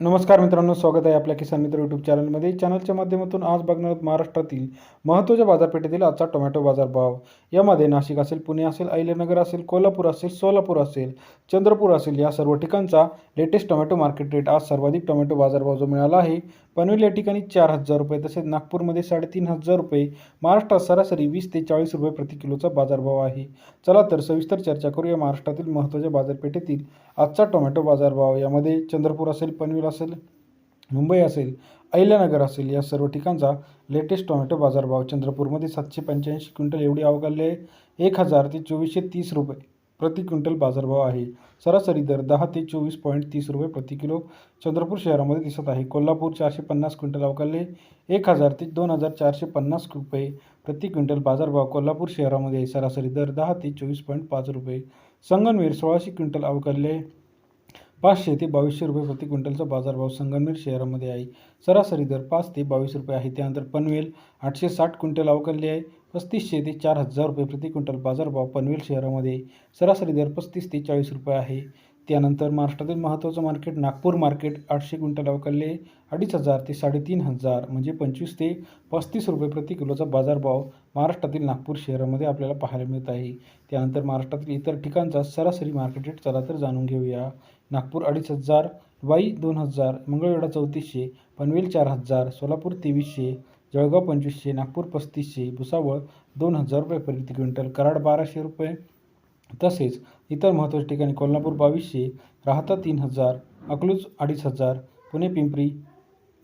नमस्कार मित्रांनो स्वागत आहे आपल्या किसान मित्र यूट्यूब चॅनलमध्ये चॅनलच्या माध्यमातून आज बघणार आहोत महाराष्ट्रातील महत्त्वाच्या बाजारपेठेतील आजचा टोमॅटो बाजारभाव. यामध्ये नाशिक असेल पुणे असेल अहिल्यानगर असेल कोल्हापूर असेल सोलापूर असेल चंद्रपूर असेल या सर्व ठिकाणचा लेटेस्ट टोमॅटो मार्केट रेट आज सर्वाधिक टोमॅटो बाजारभाव जो मिळाला आहे पनवेल या ठिकाणी चार हजार रुपये तसेच नागपूरमध्ये साडेतीन हजार रुपये महाराष्ट्रात सरासरी वीस ते चाळीस रुपये प्रति किलोचा बाजारभाव आहे. चला तर सविस्तर चर्चा करूया महाराष्ट्रातील महत्त्वाच्या बाजारपेठेतील आजचा टोमॅटो बाजारभाव. यामध्ये चंद्रपूर असेल पनवेल असेल मुंबई असेल अहिल्यानगर असेल या सर्व ठिकाणचा लेटेस्ट टोमॅटो बाजारभाव. चंद्रपूरमध्ये सातशे पंच्याऐंशी क्विंटल एवढी आवक आली आहे. एक हजार ते चोवीसशे तीस रुपये. प्रति क्विंटल बाजारभाव आहे. सरासरी दर दहा ते चोवीस पॉईंट तीस रुपये प्रति किलो चंद्रपूर शहरामध्ये दिसत आहे. कोल्हापूर चारशे पन्नास क्विंटल अवकाले एक हजार ते दोन हजार चारशे पन्नास रुपये प्रति क्विंटल बाजारभाव कोल्हापूर शहरामध्ये आहे. सरासरी दर दहा ते चोवीस पॉईंट पाच रुपये. संगनवीर सोळाशे क्विंटल अवकाले पाचशे ते बावीसशे रुपये प्रति क्विंटलचा बाजारभाव संगमनेर शहरामध्ये आहे. सरासरी दर पाच ते बावीस रुपये आहे. त्यानंतर पनवेल आठशे साठ क्विंटल अवकालली आहे. पस्तीसशे ते चार हजार रुपये प्रति क्विंटल बाजारभाव पनवेल शहरामध्ये सरासरी दर पस्तीस ते चाळीस रुपये आहे. त्यानंतर महाराष्ट्रातील महत्त्वाचं मार्केट नागपूर मार्केट आठशे क्विंटल अवकालले अडीच हजार ते साडेतीन हजार म्हणजे पंचवीस ते पस्तीस रुपये प्रति किलोचा बाजारभाव महाराष्ट्रातील नागपूर शहरामध्ये आपल्याला पाहायला मिळत आहे. त्यानंतर महाराष्ट्रातील इतर ठिकाणचा सरासरी मार्केट रेट चला तर जाणून घेऊया. नागपूर अडीच हजार वाई दोन हजार मंगळवेढा चौतीसशे पनवेल चार हजार सोलापूर तेवीसशे जळगाव पंचवीसशे नागपूर पस्तीसशे भुसावळ दोन हजार रुपये प्रति क्विंटल कराड बाराशे रुपये. तसेच इतर महत्त्वाच्या ठिकाणी कोल्हापूर बावीसशे राहता तीन हजार अकलूज अडीच हजार पुणे पिंपरी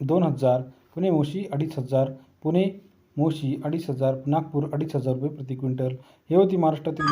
दोन हजार पुणे मोशी अडीच हजार पुणे मोशी अडीच हजार नागपूर अडीच हजार रुपये प्रति क्विंटल. हे होती महाराष्ट्रातील